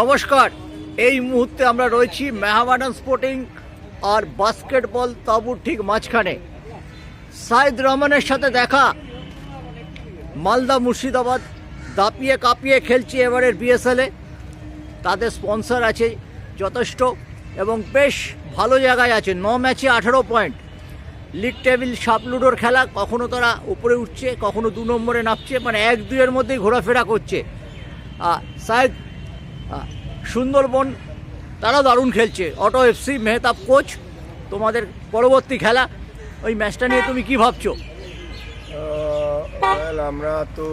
নমস্কার। এই মুহূর্তে আমরা রয়েছি মেহামাডান স্পোর্টিং আর বাস্কেটবল তাঁবুর ঠিক মাঝখানে। সাইদ রহমানের সাথে দেখা। মালদা মুর্শিদাবাদ দাপিয়ে কাঁপিয়ে খেলছে এবারের বিএসএলে তাদের স্পন্সর আছে যথেষ্ট এবং বেশ ভালো জায়গায় আছে। ন ম্যাচে আঠারো পয়েন্ট। লিগ টেবিল সাপলুডোর খেলা, কখনো তারা উপরে উঠছে, কখনো দু নম্বরে নামছে মানে এক দুইয়ের মধ্যেই ঘোরাফেরা করছে। সাহেব সুন্দরবন, তারা দারুণ খেলছে। অটো এফসি মেহতাব কোচ, তোমাদের পরবর্তী খেলা। ওই ম্যাচটা নিয়ে তুমি কি ভাবছ? আমরা তো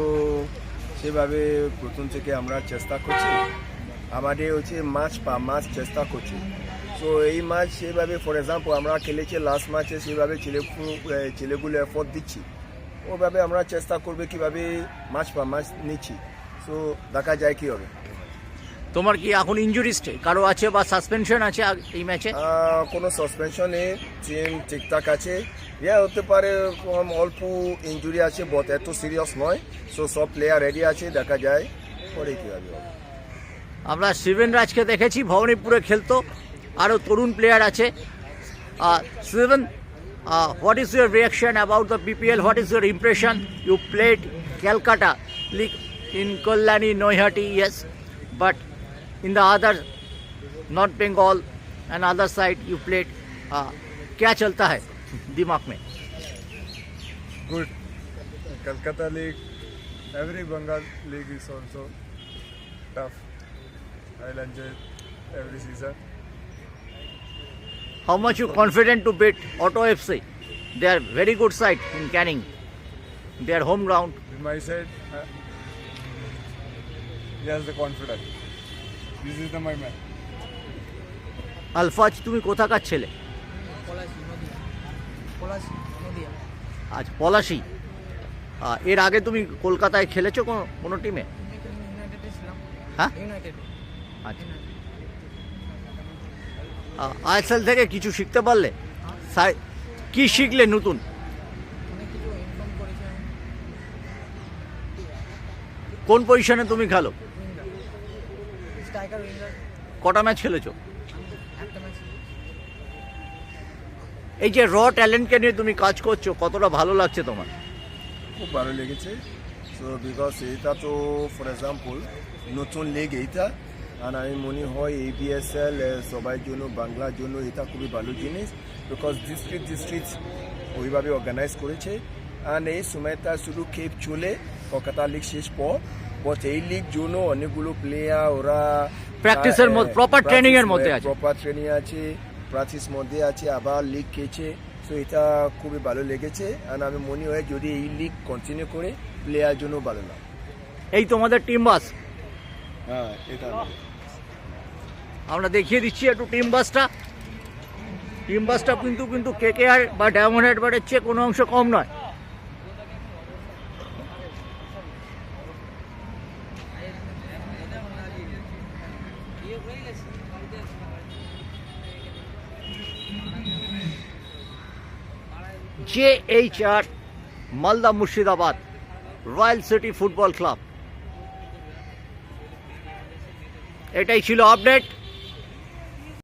সেভাবে প্রথম থেকে আমরা চেষ্টা করছি। আমাদের হচ্ছে মাছ পা, মাছ চেষ্টা করছি। সো এই মাছ সেভাবে ফর এক্সাম্পল আমরা খেলেছি লাস্ট ম্যাচে সেভাবে ছেলে ছেলেগুলো এফোর্ট দিচ্ছি। ওভাবে আমরা চেষ্টা করবে কীভাবে মাছ পা, মাছ নিচ্ছি। সো দেখা যায় কি হবে। তোমার কি এখন ইঞ্জুরিস্ট কারও আছে বা সাসপেনশন আছে এই ম্যাচে কোনো সাসপেনশন নেই টিম ঠিকঠাক আছে। ইয়া হতে পারে অল্প ইঞ্জুরি আছে বহুত এত সিরিয়াস নয়। সো সব প্লেয়ার রেডি আছে দেখা যায়। পরে কি হবে? আমরা শিবেন রাজকে দেখেছি ভবানীপুরে খেলতো। আরও তরুণ প্লেয়ার আছে। Shiben what is your reaction about the BPL what is your impression you played Calcutta league in Kalyani Naihati yes but in the other not Bengal and other side you played uh, क्या चलता है दिमाग good. Calcutta league every Bengal league is also tough. I enjoy every season. How much you confident to beat Auto FC they are very good side in Canning. They are home ground. My side uh, yes the confidence. This is the my man. Alfaz তুমি কোথাকার ছেলে? পলাশি নদিয়া। পলাশি নদিয়া। আজ পলাশি। আহ, এর আগে তুমি কলকাতায় খেলেছো কোনো কোনো টিমে ইউনাইটেডে ছিলাম হ্যাঁ? ইউনাইটেডে আচ্ছা আইএসএল থেকে কিছু শিখতে পারলে? সাই- কি শিখলে নতুন? অনেক কিছু ইনফর্ম করেছি। কোন পজিশনে তুমি খেলো? কটা ম্যাচ খেলেছো? এই যে র ট্যালেন্টকে নিয়ে তুমি কাজ করছ কতটা ভালো লাগছে তোমার? খুব ভালো লেগেছে। সো বিকজ এইটা তো ফর এক্সাম্পল নতুন লিগ এইটা আর আমি মনে হয় এবিএসএল সবার জন্য বাংলার জন্য এটা খুবই ভালো জিনিস বিকজ ডিস্ট্রিক্ট ডিস্ট্রিক্ট ওইভাবে অর্গানাইজ করেছে। আর এই সময়টা শুধু খেপ চলে কলকাতা লিগ শেষ পর বাট এই লিগ জন্য অনেকগুলো প্লেয়ার ওরা এর মধ্যে, proper training এর মধ্যে আছে। প্রপার ট্রেনিং আছে প্র্যাকটিস মধ্যে আছে আবার লিগ খেয়েছে সো এটা খুবই ভালো লেগেছে। আর আমি মনে হয় যদি এই লিগ কন্টিনিউ করে প্লেয়ার জন্য ভালো না। এই তোমাদের টিম বাস হ্যাঁ এটা আমরা দেখিয়ে দিচ্ছি একটু টিম বাসটা টিম বাসটা কিন্তু কিন্তু কে কে আর বা ডায়মন্ড হেডবারের চেয়ে কোনো অংশ কম নয়। J H R Malda Murshidabad royal city football club. এটাই ছিল আপডেট।